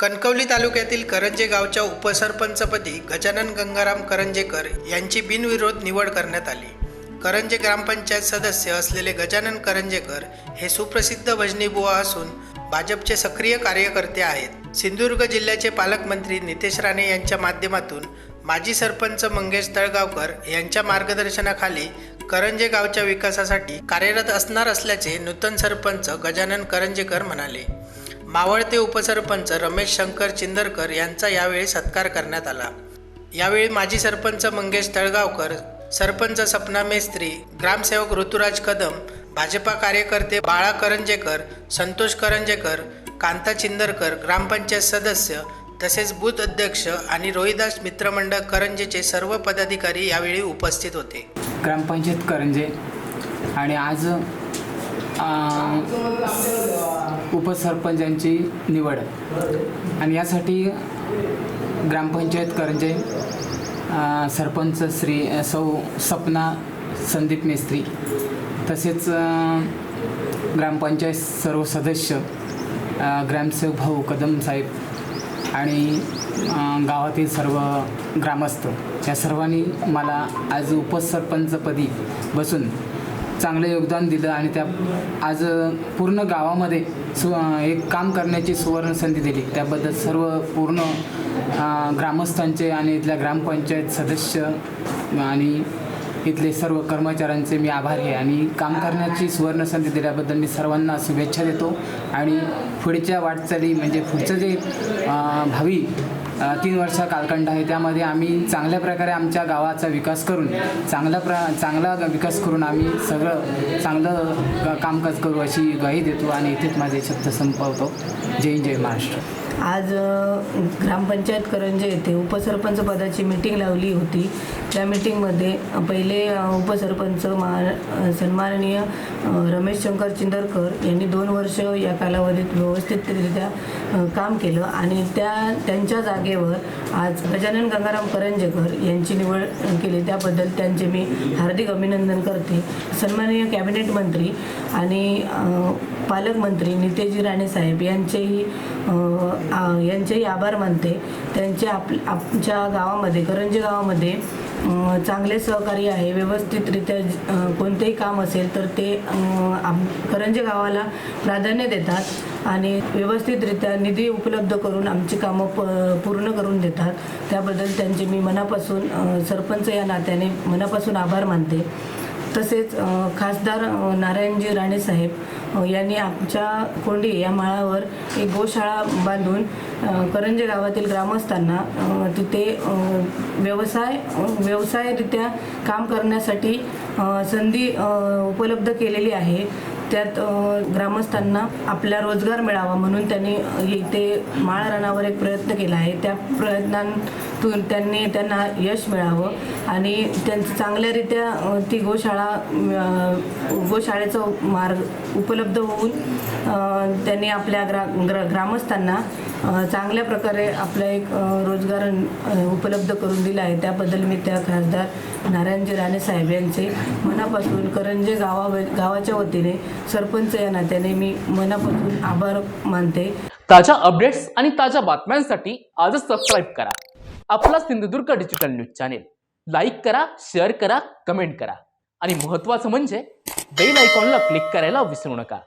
कणकवली तालुक्यातील करंजे गावच्या उपसरपंचपदी गजानन गंगाराम करंजेकर यांची बिनविरोध निवड करण्यात आली. करंजे ग्रामपंचायत सदस्य असलेले गजानन करंजेकर हे सुप्रसिद्ध भजनीबुवा असून भाजपचे सक्रिय कार्यकर्ते आहेत. सिंधुदुर्ग जिल्ह्याचे पालकमंत्री नितेश राणे यांच्या माध्यमातून माजी सरपंच मंगेश तळगावकर यांच्या मार्गदर्शनाखाली करंजे गावच्या विकासासाठी कार्यरत असणार असल्याचे नूतन सरपंच गजानन करंजेकर म्हणाले. मावळते उपसरपंच रमेश शंकर चिंदरकर यांचा यावेळी सत्कार करण्यात आला. यावेळी माजी सरपंच मंगेश तळगावकर सरपंच सपना मेस्त्री ग्रामसेवक ऋतुराज कदम भाजपा कार्यकर्ते बाळा करंजेकर संतोष करंजेकर कांता चिंदरकर ग्रामपंचायत सदस्य तसेच बूथ अध्यक्ष आणि रोहिदास मित्रमंडळ करंजेचे सर्व पदाधिकारी यावेळी उपस्थित होते. ग्रामपंचायत करंजे आणि आज उपसरपंचांची निवड. आणि यासाठी ग्रामपंचायत करंजे सरपंच श्री सौ सपना संदीप मेस्त्री तसेच ग्रामपंचायत सर्व सदस्य ग्रामसेवक भाऊ कदम साहेब आणि गावातील सर्व ग्रामस्थ या सर्वांनी मला आज उपसरपंचपदी बसून चांगलं योगदान दिलं आणि त्या आज पूर्ण गावामध्ये सु एक काम करण्याची सुवर्ण संधी दिली. त्याबद्दल सर्व पूर्ण ग्रामस्थांचे आणि इथल्या ग्रामपंचायत सदस्य आणि इथले सर्व कर्मचाऱ्यांचे मी आभारी आहे. आणि काम करण्याची सुवर्ण संधी दिल्याबद्दल मी सर्वांना शुभेच्छा देतो. आणि पुढच्या वाटचाली म्हणजे पुढचं जे भावी तीन वर्ष कालखंड आहे. त्यामध्ये आम्ही चांगल्या प्रकारे आमच्या गावाचा विकास करून चांगला प्र चांगला विकास करून आम्ही सगळं चांगलं कामकाज करू अशी ग्वाही देतो आणि इथेच माझे शब्द संपवतो जय जय महाराष्ट्र. आज ग्रामपंचायत करंजे येथे उपसरपंच पदाची मीटिंग लावली होती. त्या मीटिंगमध्ये पहिले उपसरपंच मा सन्माननीय रमेश शंकर चिंदरकर यांनी दोन वर्ष या कालावधीत व्यवस्थितरित्या काम केलं आणि त्या त्यांच्या जागेवर आज गजानन गंगाराम करंजेकर यांची निवड केली. त्याबद्दल त्यांचे मी हार्दिक अभिनंदन करते. सन्माननीय कॅबिनेट मंत्री आणि पालकमंत्री नितेजी राणे साहेब यांचेही यांचेही आभार मानते. त्यांचे आप आमच्या गावामध्ये करंजी गावामध्ये चांगले सहकार्य आहे. व्यवस्थितरित्या कोणतेही काम असेल तर ते करंजे आम गावाला प्राधान्य देतात आणि व्यवस्थितरित्या निधी उपलब्ध करून आमची कामं प पूर्ण करून देतात. त्याबद्दल त्यांचे मी मनापासून सरपंच या नात्याने मनापासून आभार मानते. तसेच खासदार नारायणजी राणेसाहेब साहेब यांनी आमच्या कोंडी या माळावर एक गोशाळा बांधून करंजे गावातील ग्रामस्थांना तिथे व्यवसाय व्यवसायरित्या काम करण्यासाठी संधी उपलब्ध केलेली आहे. त्यात ग्रामस्थांना आपला रोजगार मिळावा म्हणून त्यांनी इथे माळ रानावर एक प्रयत्न केला आहे. त्या प्रयत्नांतून त्यांनी त्यांना यश मिळावं आणि त्यांचं चांगल्यारीत्या ती गोशाळा गोशाळेचा मार्ग उपलब्ध होऊन त्यांनी आपल्या ग्रा ग्र ग्रामस्थांना चांगल्या प्रकारे आपला एक रोजगार उपलब्ध करून दिला आहे. त्याबद्दल मी त्या खासदार नारायणजी राणे साहेब यांचे मनापासून करंजे गावा गावाच्या वतीने सरपंच या नात्याने मी मनापासून आभार मानते. ताज्या अपडेट्स आणि ताज्या बातम्यांसाठी आजच सबस्क्राईब करा. आपला Sindhudurg digital news channel like करा शेअर करा कमेंट करा. आणि महत्त्वाचं म्हणजे बेल आयकॉनला क्लिक करायला विसरू नका.